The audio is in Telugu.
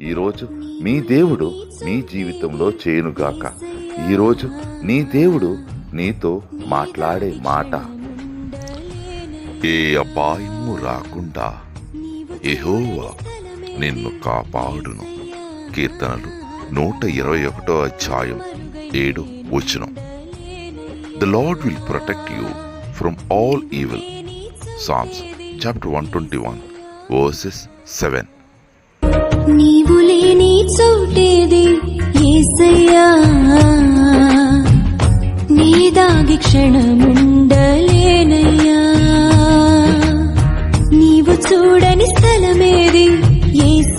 ఈరోజు మీ దేవుడు మీ జీవితంలో చేయనుగాక. ఈరోజు నీ దేవుడు నీతో మాట్లాడే మాట. ఏ అపాయము రాకుండా ఎహోవా నిన్ను కాపాడును. కీర్తనలు నూట ఇరవై ఒకటో అధ్యాయం ఏడు వచనం. The Lord will protect you from all evil Psalms chapter one twenty one verses seven ఏసయ్యా నీదాగి క్షణముండలేనయ్యా నీవు చూడని స్థలమేది ఏస